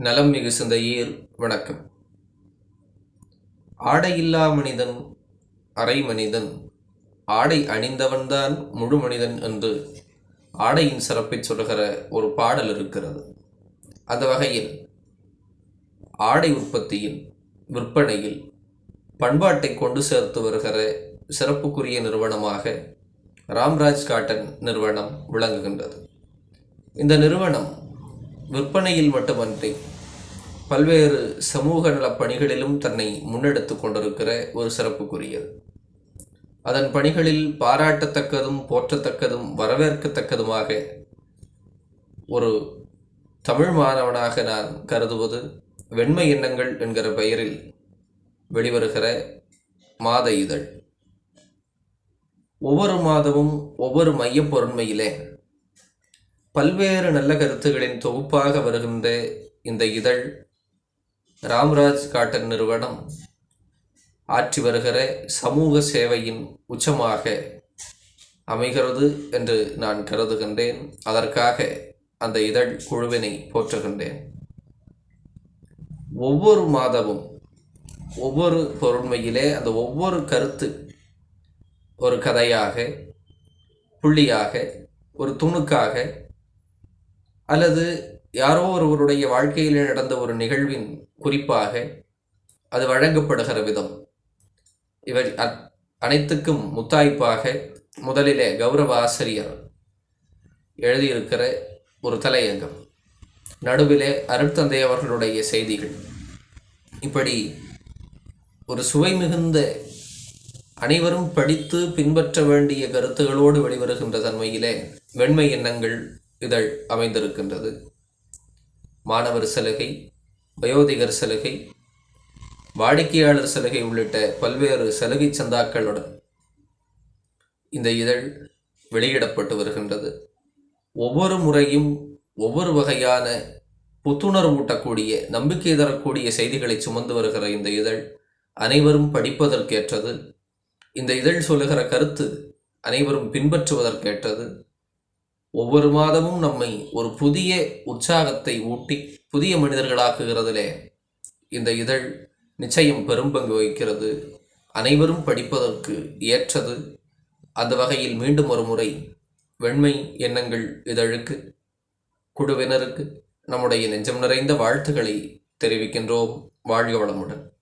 நலம் மிகு சிந்தையீர் வணக்கம். ஆடையில்லா மனிதன் அரை மனிதன். ஆடை அணிந்தவன்தான் முழு மனிதன் என்று ஆடையின் சிறப்பை சொல்கிற ஒரு பாடல் இருக்கிறது. அந்த வகையில் ஆடை உற்பத்தியில் விற்பனையில் பண்பாட்டை கொண்டு சேர்த்து வருகிற சிறப்புக்குரிய நிறுவனமாக ராம்ராஜ் காட்டன் நிறுவனம் விளங்குகின்றது. இந்த நிறுவனம் விற்பனையில் மட்டுமன்றி பல்வேறு சமூக நலப் பணிகளிலும் தன்னை முன்னெடுத்து கொண்டிருக்கிற ஒரு சிறப்புக்குரியது. அதன் பணிகளில் பாராட்டத்தக்கதும் போற்றத்தக்கதும் வரவேற்கத்தக்கதுமாக ஒரு தமிழ் மாணவனாக நான் கருதுவது வெண்மை எண்ணங்கள் என்கிற பெயரில் வெளிவருகிற மாத இதழ். ஒவ்வொரு மாதமும் ஒவ்வொரு மையப் பொருண்மையிலே பல்வேறு நல்ல கருத்துகளின் தொகுப்பாக வருகின்ற இந்த இதழ் ராம்ராஜ் காட்டன் நிறுவனம் ஆற்றி வருகிற சமூக சேவையின் உச்சமாக அமைகிறது என்று நான் கருதுகின்றேன். அதற்காக அந்த இதழ் குழுவினை போற்றுகின்றேன். ஒவ்வொரு மாதமும் ஒவ்வொரு பொருண்மையிலே அந்த ஒவ்வொரு கருத்து ஒரு கதையாக புள்ளியாக ஒரு துணுக்காக அல்லது யாரோ ஒருவருடைய வாழ்க்கையில் நடந்த ஒரு நிகழ்வின் குறிப்பாக அது வழங்கப்படுகிற விதம். இவை அத்- அனைத்துக்கும் முத்தாய்ப்பாக முதலிலே கௌரவ ஆசிரியர் எழுதியிருக்கிற ஒரு தலையங்கம். நடுவிலே அருட்தந்தை அவர்களுடைய செய்திகள். இப்படி ஒரு சுவை மிகுந்த அனைவரும் படித்து பின்பற்ற வேண்டிய கருத்துகளோடு வெளிவருகின்ற தன்மையிலே வெண்மை எண்ணங்கள் இதழ் அமைந்திருக்கின்றது. மாணவர் சலுகை வயோதிகர் சலுகை வாடிக்கையாளர் சலுகை உள்ளிட்ட பல்வேறு சலுகை சந்தாக்களுடன் இந்த இதழ் வெளியிடப்பட்டு வருகின்றது. ஒவ்வொரு முறையும் ஒவ்வொரு வகையான புத்துணர்வூட்டக்கூடிய நம்பிக்கை தரக்கூடிய செய்திகளை சுமந்து வருகிற இந்த இதழ் அனைவரும் படிப்பதற்கேற்றது. இந்த இதழ் சொல்லுகிற கருத்து அனைவரும் பின்பற்றுவதற்கேற்றது. ஒவ்வொரு மாதமும் நம்மை ஒரு புதிய உற்சாகத்தை ஊட்டி புதிய மனிதர்களாக்குகிறதிலே இந்த இதழ் நிச்சயம் பெரும்பங்கு வகிக்கிறது. அனைவரும் படிப்பதற்கு ஏற்றது. அந்த வகையில் மீண்டும் ஒரு முறை வெண்மை எண்ணங்கள் இதழுக்கு குழுவினருக்கு நம்முடைய நெஞ்சம் நிறைந்த வாழ்த்துக்களை தெரிவிக்கின்றோம். வாழ்க வளமுடன்.